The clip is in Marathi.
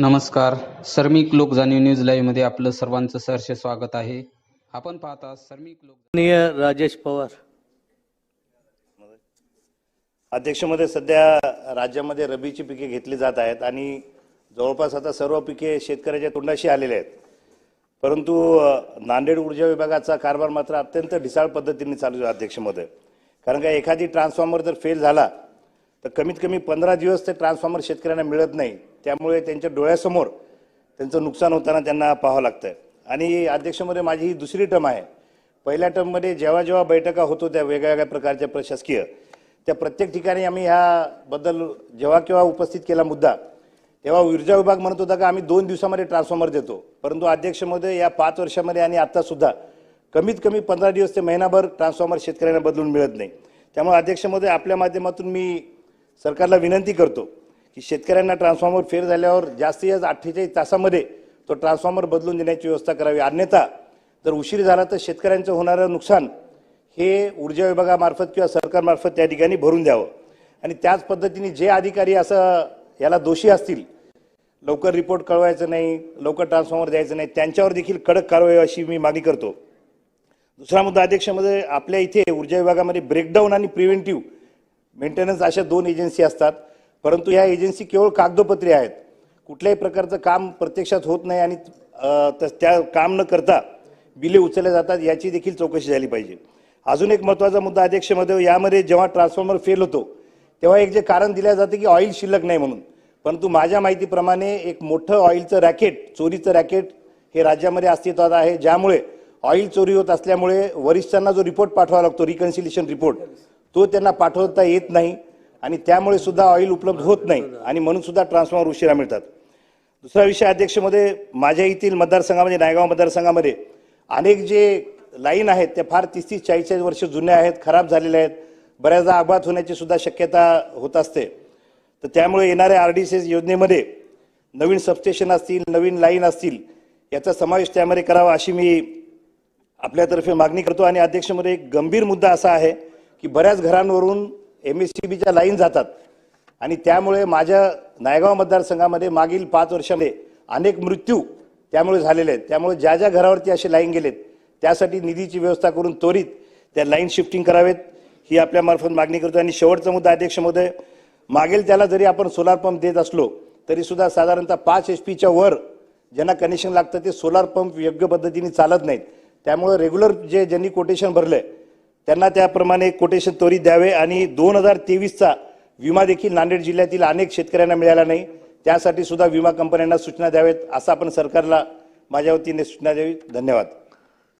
नमस्कार. सर्मिक लोक जाणीव न्यूज लाईव्हमध्ये आपलं सर्वांचं सहर्ष स्वागत आहे. आपण पाहता सर्मिक लोक राजेश पवार. अध्यक्षमध्ये सध्या राज्यामध्ये रबीची पिके घेतली जात आहेत आणि जवळपास आता सर्व पिके शेतकऱ्याच्या तोंडाशी आलेले आहेत. परंतु नांदेड ऊर्जा विभागाचा कारभार मात्र अत्यंत ढिसाळ पद्धतीने चालू आहे अध्यक्षमध्ये. कारण का एखादी ट्रान्सफॉर्मर जर फेल झाला तर कमीत कमी पंधरा दिवस ते ट्रान्सफॉर्मर शेतकऱ्यांना मिळत नाही. त्यामुळे त्यांच्या डोळ्यासमोर त्यांचं नुकसान होताना त्यांना पाहावं लागतं आणि अध्यक्षमध्ये माझी ही दुसरी टर्म आहे. पहिल्या टर्ममध्ये जेव्हा जेव्हा बैठका होतो त्या वेगळ्या वेगळ्या प्रकारच्या प्रशासकीय त्या प्रत्येक ठिकाणी आम्ही ह्याबद्दल जेव्हा केव्हा उपस्थित केला मुद्दा तेव्हा ऊर्जा विभाग म्हणत होता का आम्ही दोन दिवसामध्ये ट्रान्सफॉर्मर देतो. परंतु अध्यक्षमध्ये या पाच वर्षामध्ये आणि आत्तासुद्धा कमीत कमी पंधरा दिवस ते महिनाभर ट्रान्सफॉर्मर शेतकऱ्यांना बदलून मिळत नाही. त्यामुळे अध्यक्षमध्ये आपल्या माध्यमातून मी सरकारला विनंती करतो की शेतकऱ्यांना ट्रान्सफॉर्मर फेर झाल्यावर जास्तीत जास्त अठ्ठेचाळीस तासामध्ये तो ट्रान्सफॉर्मर बदलून देण्याची व्यवस्था करावी. अन्यथा जर उशीर झाला तर शेतकऱ्यांचं होणारं नुकसान हे ऊर्जा विभागामार्फत किंवा सरकारमार्फत त्या ठिकाणी भरून द्यावं. आणि त्याच पद्धतीने जे अधिकारी असं याला दोषी असतील लवकर रिपोर्ट कळवायचं नाही लवकर ट्रान्सफॉर्मर द्यायचं नाही त्यांच्यावर देखील कडक कारवाई अशी मी मागणी करतो. दुसरा मुद्दा अध्यक्षामध्ये आपल्या इथे ऊर्जा विभागामध्ये ब्रेकडाऊन आणि प्रिव्हेंटिव्ह मेंटेनन्स अशा दोन एजन्सी असतात. परंतु ह्या एजन्सी केवळ कागदोपत्री आहेत. कुठल्याही प्रकारचं काम प्रत्यक्षात होत नाही आणि त्या काम न करता बिले उचलल्या जातात याची देखील चौकशी झाली पाहिजे. अजून एक महत्त्वाचा मुद्दा अध्यक्ष महोदय यामध्ये जेव्हा ट्रान्सफॉर्मर फेल होतो तेव्हा एक जे कारण दिलं जातं की ऑइल शिल्लक नाही म्हणून. परंतु माझ्या माहितीप्रमाणे एक मोठं ऑइलचं रॅकेट चोरीचं रॅकेट हे राज्यामध्ये अस्तित्वात आहे ज्यामुळे ऑइल चोरी होत असल्यामुळे वरिष्ठांना जो रिपोर्ट पाठवावा लागतो रिकन्सिलेशन रिपोर्ट तो त्यांना पाठवता येत नाही आणि त्यामुळे सुद्धा ऑइल उपलब्ध होत नाही आणि म्हणून सुद्धा ट्रान्सफॉर्मर उशिरा मिळतात. दुसरा विषय अध्यक्षमध्ये माझ्या येथील मतदारसंघामध्ये नायगाव मतदारसंघामध्ये अनेक जे लाईन आहेत त्या फार तीस तीस चाळीस चाळीस वर्ष जुन्या आहेत खराब झालेल्या आहेत. बऱ्याचदा अपघात होण्याची सुद्धा शक्यता होत असते. तर त्यामुळे येणाऱ्या आर डी सी एस योजनेमध्ये नवीन सबस्टेशन असतील नवीन लाईन असतील याचा समावेश त्यामध्ये करावा अशी मी आपल्यातर्फे मागणी करतो. आणि अध्यक्षमध्ये एक गंभीर मुद्दा असा आहे की बऱ्याच घरांवरून एम एस सी बीच्या लाईन जातात. आणि त्यामुळे माझ्या नायगाव मतदारसंघामध्ये मागील पाच वर्षामध्ये अनेक मृत्यू त्यामुळे झालेले आहेत. त्यामुळे ज्या ज्या घरावरती असे लाईन गेलेत त्यासाठी निधीची व्यवस्था करून त्वरित त्या लाईन शिफ्टिंग करावेत. ही आपल्यामार्फत मागणी करतो. आणि शेवटचा मुद्दा अध्यक्ष महोदय मागेल त्याला जरी आपण सोलार पंप देत असलो तरीसुद्धा साधारणतः पाच एच पीच्या वर ज्यांना कनेक्शन लागतं ते सोलार पंप योग्य पद्धतीने चालत नाहीत. त्यामुळे रेग्युलर जे ज्यांनी कोटेशन भरलं आहे त्यांना त्याप्रमाणे कोटेशन त्वरित द्यावे आणि दोन हजार तेवीसचा विमा देखील नांदेड जिल्ह्यातील अनेक शेतकऱ्यांना मिळाला नाही. त्यासाठी सुद्धा विमा कंपन्यांना सूचना द्यावेत असं आपण सरकारला माझ्या वतीने सूचना द्यावी. धन्यवाद.